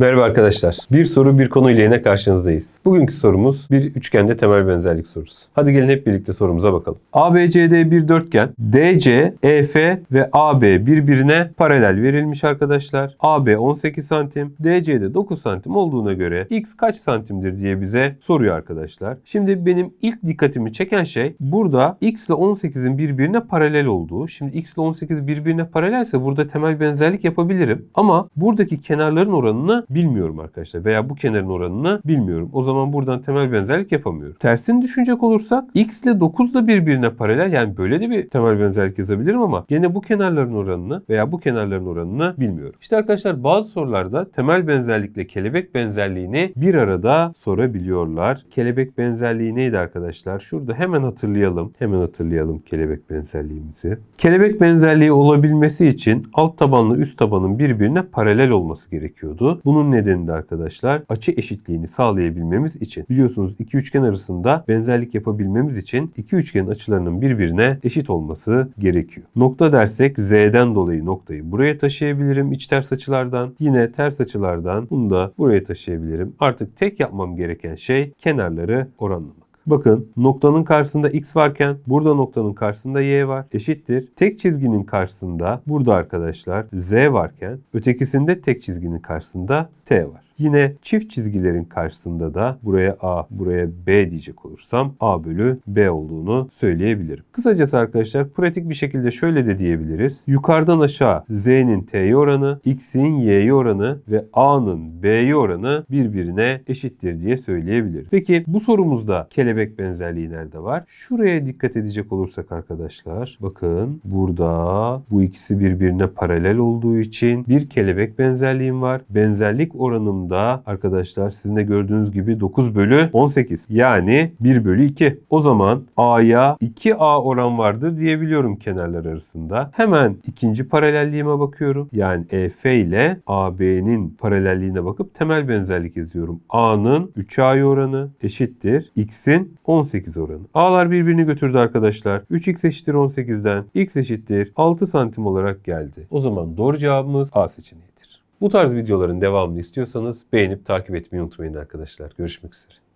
Merhaba arkadaşlar. Bir soru bir konu ile yine karşınızdayız. Bugünkü sorumuz bir üçgende temel benzerlik sorusu. Hadi gelin hep birlikte sorumuza bakalım. ABCD bir dörtgen. DC, EF ve AB birbirine paralel verilmiş arkadaşlar. AB 18 santim, DC'de 9 santim olduğuna göre X kaç santimdir diye bize soruyor arkadaşlar. Şimdi benim ilk dikkatimi çeken şey burada X ile 18'in birbirine paralel olduğu. Şimdi X ile 18 birbirine paralelse burada temel benzerlik yapabilirim. Ama buradaki kenarların oranını bilmiyorum arkadaşlar. Veya bu kenarın oranını bilmiyorum. O zaman buradan temel benzerlik yapamıyorum. Tersini düşünecek olursak X ile 9 da birbirine paralel. Yani böyle de bir temel benzerlik yazabilirim ama gene bu kenarların oranını veya bu kenarların oranını bilmiyorum. İşte arkadaşlar bazı sorularda temel benzerlikle kelebek benzerliğini bir arada sorabiliyorlar. Kelebek benzerliği neydi arkadaşlar? Şurada hemen hatırlayalım. Hemen hatırlayalım kelebek benzerliğimizi. Kelebek benzerliği olabilmesi için alt tabanla üst tabanın birbirine paralel olması gerekiyordu. Bunun nedeni de arkadaşlar açı eşitliğini sağlayabilmemiz için. Biliyorsunuz iki üçgen arasında benzerlik yapabilmemiz için iki üçgenin açılarının birbirine eşit olması gerekiyor. Nokta dersek z'den dolayı noktayı buraya taşıyabilirim iç ters açılardan. Yine ters açılardan bunu da buraya taşıyabilirim. Artık tek yapmam gereken şey kenarları oranlamak. Bakın noktanın karşısında x varken burada noktanın karşısında y var. Eşittir. Tek çizginin karşısında burada arkadaşlar z varken ötekisinde tek çizginin karşısında t var. Yine çift çizgilerin karşısında da buraya A, buraya B diyecek olursam A bölü B olduğunu söyleyebilirim. Kısacası arkadaşlar pratik bir şekilde şöyle de diyebiliriz. Yukarıdan aşağı Z'nin T'ye oranı, X'in Y'ye oranı ve A'nın B'ye oranı birbirine eşittir diye söyleyebiliriz. Peki bu sorumuzda kelebek benzerliği nerede var? Şuraya dikkat edecek olursak arkadaşlar bakın burada bu ikisi birbirine paralel olduğu için bir kelebek benzerliğim var. Benzerlik oranım da arkadaşlar sizin de gördüğünüz gibi 9 bölü 18 yani 1 bölü 2. O zaman A'ya 2A oran vardır diyebiliyorum kenarlar arasında. Hemen ikinci paralelliğime bakıyorum. Yani EF ile AB'nin paralelliğine bakıp temel benzerlik yazıyorum. A'nın 3A oranı eşittir. X'in 18 oranı. A'lar birbirini götürdü arkadaşlar. 3x eşittir 18'den x eşittir 6 santim olarak geldi. O zaman doğru cevabımız A seçeneğidir. Bu tarz videoların devamını istiyorsanız beğenip takip etmeyi unutmayın arkadaşlar. Görüşmek üzere.